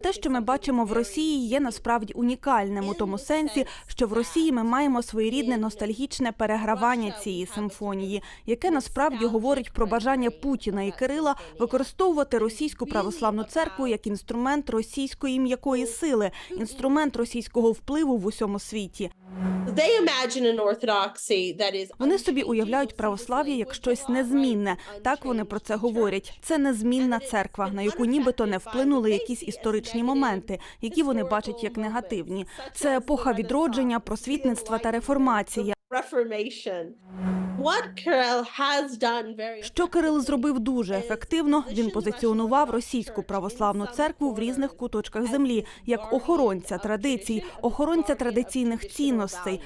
Те, що ми бачимо в Росії, є насправді унікальним у тому сенсі, що в Росії ми маємо своєрідне ностальгічне перегравання цієї симфонії, яке насправді говорить про бажання Путіна і Кирила використовувати російську православну церкву як інструмент російської м'якої сили, інструмент російського впливу в усьому світі. Вони собі уявляють православ'я як щось незмінне. Так вони про це говорять. Це незмінна церква, на яку нібито не вплинули якісь історичні моменти, які вони бачать як негативні. Це епоха відродження, просвітництва та реформації. Що Кирил зробив дуже ефективно. Він позиціонував російську православну церкву в різних куточках землі як охоронця традицій, охоронця традиційних цінностей.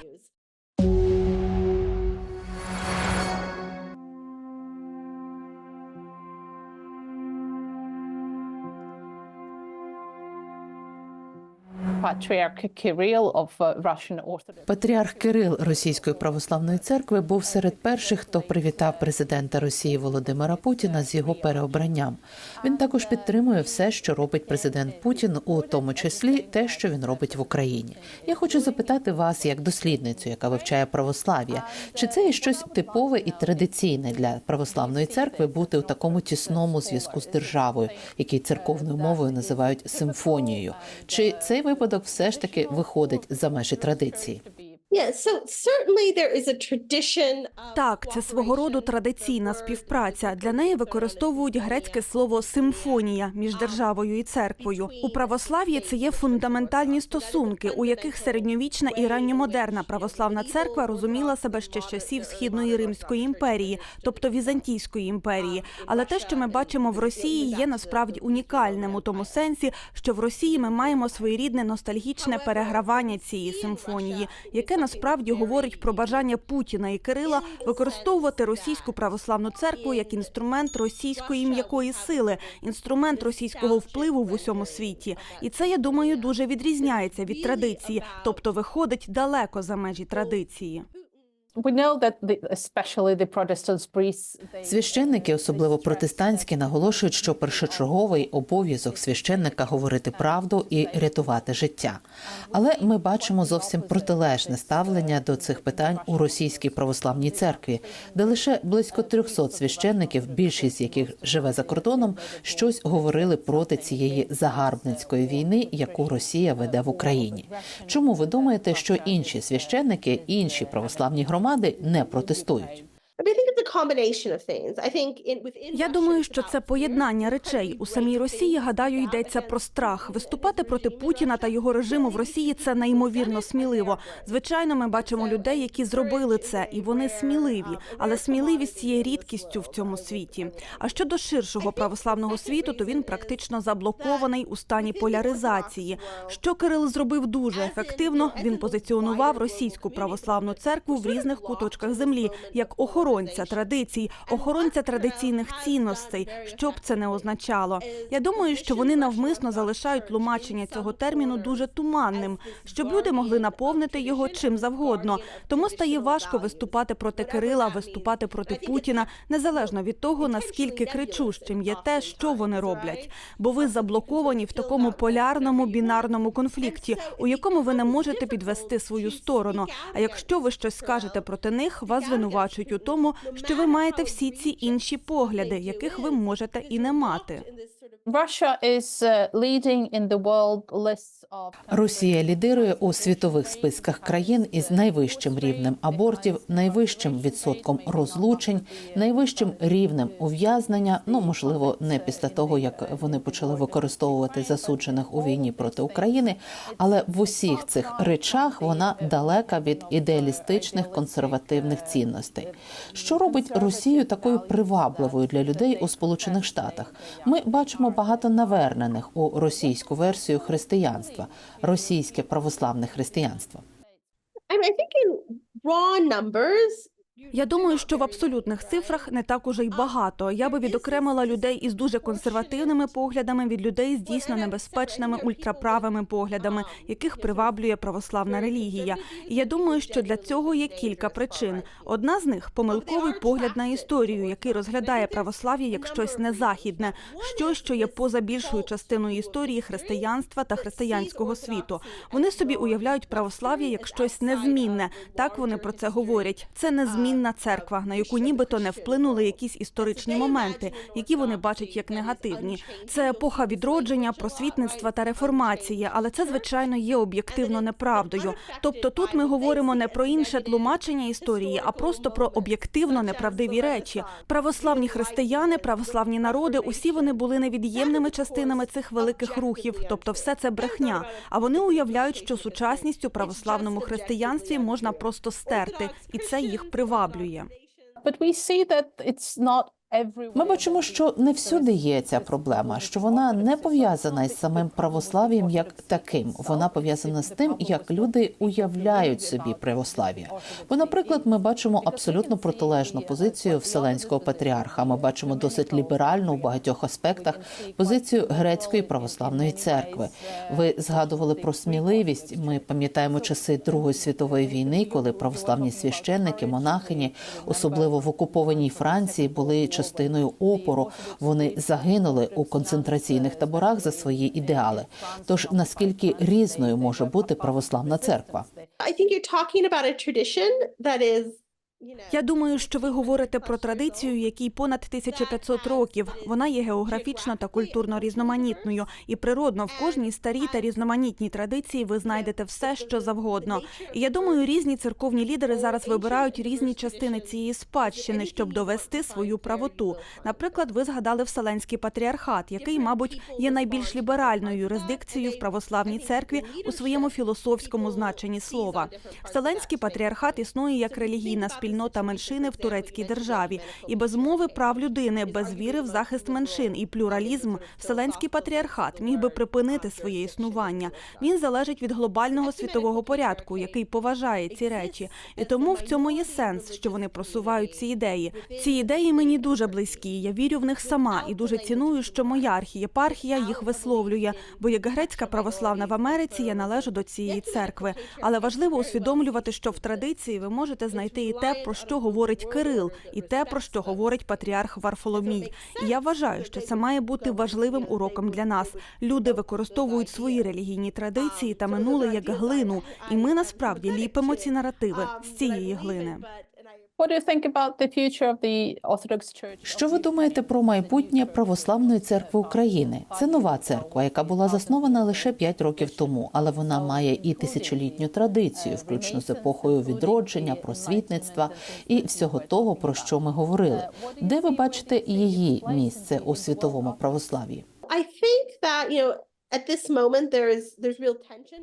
Патріарх Кирил Російської православної церкви був серед перших, хто привітав президента Росії Володимира Путіна з його переобранням. Він також підтримує все, що робить президент Путін, у тому числі те, що він робить в Україні. Я хочу запитати вас, як дослідницю, яка вивчає православ'я, чи це є щось типове і традиційне для православної церкви бути у такому тісному зв'язку з державою, який церковною мовою називають симфонією? Чи цей випадок все ж таки виходить за межі традиції? Так, це свого роду традиційна співпраця. Для неї використовують грецьке слово симфонія між державою і церквою. У православ'ї це є фундаментальні стосунки, у яких середньовічна і ранньомодерна православна церква розуміла себе ще з часів східної Римської імперії, тобто Візантійської імперії. Але те, що ми бачимо в Росії, є насправді унікальним у тому сенсі, що в Росії ми маємо своєрідне ностальгічне перегравання цієї симфонії, яке насправді говорить про бажання Путіна і Кирила використовувати російську православну церкву як інструмент російської м'якої сили, інструмент російського впливу в усьому світі. І це, я думаю, дуже відрізняється від традиції, тобто виходить далеко за межі традиції. Священники, особливо протестантські, наголошують, що першочерговий обов'язок священника говорити правду і рятувати життя. Але ми бачимо зовсім протилежне ставлення до цих питань у російській православній церкві, де лише близько 300 священників, більшість з яких живе за кордоном, щось говорили проти цієї загарбницької війни, яку Росія веде в Україні. Чому ви думаєте, що інші священники, інші православні громади не протестують? Я думаю, що це поєднання речей у самій Росії. Гадаю, йдеться про страх. Виступати проти Путіна та його режиму в Росії це неймовірно сміливо. Звичайно, ми бачимо людей, які зробили це, і вони сміливі. Але сміливість є рідкістю в цьому світі. А щодо ширшого православного світу, то він практично заблокований у стані поляризації. Що Кирил зробив дуже ефективно. Він позиціонував російську православну церкву в різних куточках землі як охоронця традицій, охоронця традиційних цінностей, що б це не означало. Я думаю, що вони навмисно залишають тлумачення цього терміну дуже туманним, щоб люди могли наповнити його чим завгодно. Тому стає важко виступати проти Кирила, виступати проти Путіна, незалежно від того наскільки кричущим є те, що вони роблять. Бо ви заблоковані в такому полярному бінарному конфлікті, у якому ви не можете підвести свою сторону. А якщо ви щось скажете проти них, вас звинувачують у тому, що ви маєте всі ці інші погляди, яких ви можете і не мати. Uh, Росія лідирує у світових списках країн із найвищим рівнем абортів, найвищим відсотком розлучень, найвищим рівнем ув'язнення. Ну можливо, не після того як вони почали використовувати засуджених у війні проти України, але в усіх цих речах вона далека від ідеалістичних консервативних цінностей. Що робить Росію такою привабливою для людей у Сполучених Штатах? Ми бачимо багато навернених у російську версію християнства, російське православне християнство. I, mean, I Я думаю, що в абсолютних цифрах не так уже й багато. Я би відокремила людей із дуже консервативними поглядами від людей з дійсно небезпечними ультраправими поглядами, яких приваблює православна релігія. І я думаю, що для цього є кілька причин. Одна з них помилковий погляд на історію, який розглядає православ'я як щось незахідне, щось, що є поза більшою частиною історії християнства та християнського світу. Вони собі уявляють православ'я як щось незмінне. Так вони про це говорять. Це незмінна церква, на яку нібито не вплинули якісь історичні моменти, які вони бачать як негативні. Це епоха відродження, просвітництва та реформації, але це звичайно є об'єктивно неправдою. Тобто тут ми говоримо не про інше тлумачення історії, а просто про об'єктивно неправдиві речі. Православні християни, православні народи, усі вони були невід'ємними частинами цих великих рухів. Тобто, все це брехня. А вони уявляють, що сучасність у православному християнстві можна просто стерти, і це їх приваблює. But we see that it's not everywhere. Ми бачимо, що не всюди є ця проблема, що вона не пов'язана із самим православ'ям як таким. Вона пов'язана з тим, як люди уявляють собі православ'я. Бо, наприклад, ми бачимо абсолютно протилежну позицію Вселенського патріарха. Ми бачимо досить ліберальну у багатьох аспектах позицію грецької православної церкви. Ви згадували про сміливість. Ми пам'ятаємо часи Другої світової війни, коли православні священники, монахині, особливо в окупованій Франції, були частиною опору. Вони загинули у концентраційних таборах за свої ідеали. Тож наскільки різною може бути православна церква? I think Я думаю, що ви говорите про традицію, якій понад 1500 років. Вона є географічно та культурно різноманітною, і природно в кожній старій та різноманітній традиції ви знайдете все, що завгодно. І я думаю, різні церковні лідери зараз вибирають різні частини цієї спадщини, щоб довести свою правоту. Наприклад, ви згадали Вселенський патріархат, який, мабуть, є найбільш ліберальною юрисдикцією в православній церкві у своєму філософському значенні слова. Вселенський патріархат існує як релігійна спільнота меншини в турецькій державі, і без мови прав людини, без віри в захист меншин і плюралізм, Вселенський патріархат міг би припинити своє існування. Він залежить від глобального світового порядку, який поважає ці речі. І тому в цьому є сенс, що вони просувають ці ідеї. Ці ідеї мені дуже близькі. Я вірю в них сама і дуже ціную, що моя архієпархія їх висловлює. Бо як грецька православна в Америці я належу до цієї церкви. Але важливо усвідомлювати, що в традиції ви можете знайти і те, про що говорить Кирил, і те, про що говорить патріарх Варфоломій. І я вважаю, що це має бути важливим уроком для нас. Люди використовують свої релігійні традиції та минуле як глину, і ми насправді ліпимо ці наративи з цієї глини. Що ви думаєте про майбутнє православної церкви України? Це нова церква, яка була заснована лише 5 років тому, але вона має і тисячолітню традицію, включно з епохою відродження, просвітництва і всього того, про що ми говорили. Де ви бачите її місце у світовому православ'ї? I think that, you know,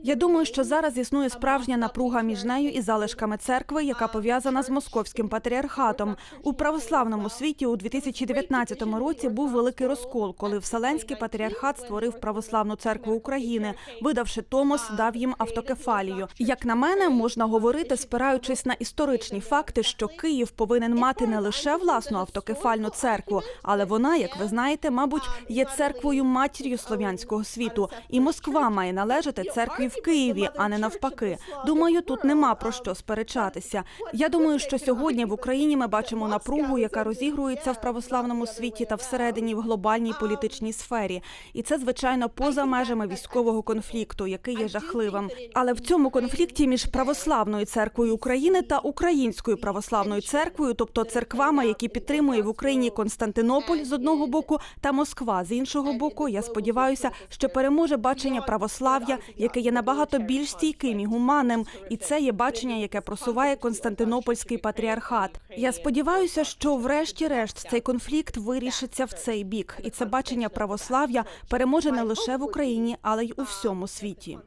Я думаю, що зараз існує справжня напруга між нею і залишками церкви, яка пов'язана з московським патріархатом. У православному світі у 2019 році був великий розкол, коли Вселенський патріархат створив православну церкву України, видавши Томос, дав їм автокефалію. Як на мене, можна говорити, спираючись на історичні факти, що Київ повинен мати не лише власну автокефальну церкву, але вона, як ви знаєте, мабуть, є церквою матір'ю слов'янського світу. І Москва має належати церкві в Києві, а не навпаки. Думаю, тут нема про що сперечатися. Я думаю, що сьогодні в Україні ми бачимо напругу, яка розігрується в православному світі та всередині в глобальній політичній сфері. І це звичайно поза межами військового конфлікту, який є жахливим. Але в цьому конфлікті між православною церквою України та українською православною церквою, тобто церквами, які підтримує в Україні Константинополь з одного боку та Москва з іншого боку. Я сподіваюся, що переможе бачення православ'я, яке є набагато більш стійким і гуманним, і це є бачення, яке просуває Константинопольський патріархат. Я сподіваюся, що врешті-решт цей конфлікт вирішиться в цей бік, і це бачення православ'я переможе не лише в Україні, але й у всьому світі.